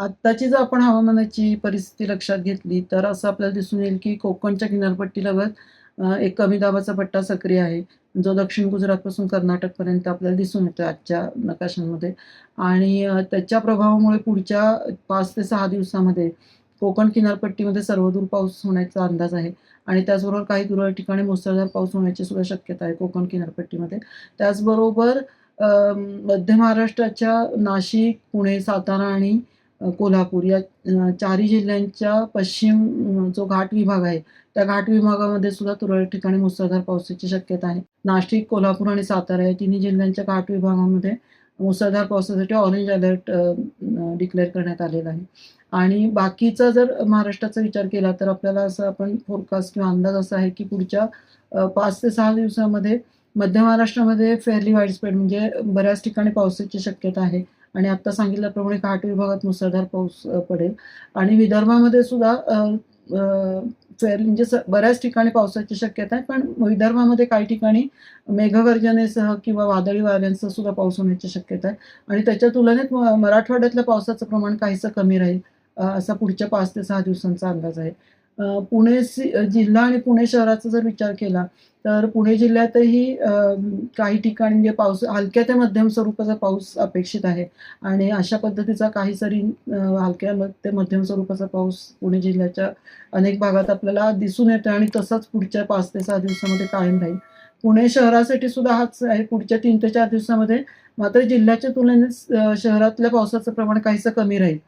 आत्ताची जर आपण हवामानाची परिस्थिती लक्षात घेतली तर असं आपल्याला दिसून येईल की कोकणच्या किनारपट्टीलगत एक कमी दाबाचा पट्टा सक्रिय आहे. जो दक्षिण गुजरातपासून कर्नाटकपर्यंत आपल्याला दिसून येतो आजच्या नकाशांमध्ये. आणि त्याच्या प्रभावामुळे पुढच्या पाच ते सहा दिवसामध्ये कोकण किनारपट्टीमध्ये सर्वदूर पाऊस होण्याचा अंदाज आहे. आणि त्याचबरोबर काही तुरळक ठिकाणी मुसळधार पाऊस होण्याची सुद्धा शक्यता आहे कोकण किनारपट्टीमध्ये. त्याचबरोबर अ, मध्य महाराष्ट्राच्या नाशिक पुणे सातारा आणि कोल्हापूर. या चारही जिल्ह्यांच्या पश्चिम जो घाट विभाग आहे त्या घाट विभागामध्ये सुद्धा तुरळक ठिकाणी मुसळधार पावसाची शक्यता आहे. नाशिक कोल्हापूर आणि सातारा या तिन्ही जिल्ह्यांच्या घाट विभागामध्ये मुसळधार पावसासाठी ऑरेंज अलर्ट डिक्लेअर करण्यात आलेला आहे. आणि बाकीचा जर महाराष्ट्राचा विचार केला तर आपल्याला असं आपण फोरकास्ट किंवा अंदाज असा आहे की पुढच्या पाच ते सहा दिवसामध्ये मध्य महाराष्ट्रामध्ये फेअरली वाईडस्प्रेड म्हणजे बऱ्याच ठिकाणी पावसाची शक्यता आहे. आणि आत्ता सांगितल्याप्रमाणे घाट विभागात मुसळधार पाऊस पडेल. आणि विदर्भामध्ये सुद्धा अ, म्हणजे बऱ्याच ठिकाणी पावसाची शक्यता आहे पण विदर्भामध्ये काही ठिकाणी मेघगर्जनेसह किंवा वादळी वाऱ्यांसह सुद्धा पाऊस होण्याची शक्यता आहे. आणि त्याच्या तुलनेत मराठवाड्यातल्या पावसाचं प्रमाण काहीसं कमी राहील असा पुढच्या पाच ते सहा दिवसांचा अंदाज आहे. पुणे जिल्हा आणि पुणे शहराचा जर विचार केला तर पुणे जिल्ह्यातही काही ठिकाणी म्हणजे पाऊस हलक्या ते मध्यम स्वरूपाचा पाऊस अपेक्षित आहे. आणि अशा पद्धतीचा काही सरी हलक्या ते मध्यम स्वरूपाचा पाऊस पुणे जिल्ह्याच्या अनेक भागात आपल्याला दिसून येतो आणि तसाच पुढच्या पाच ते सहा दिवसामध्ये कायम राहील. पुणे शहरासाठी सुद्धा हाच आहे पुढच्या तीन ते चार दिवसामध्ये मात्र जिल्ह्याच्या तुलनेत शहरातल्या पावसाचं प्रमाण काहीसं कमी राहील.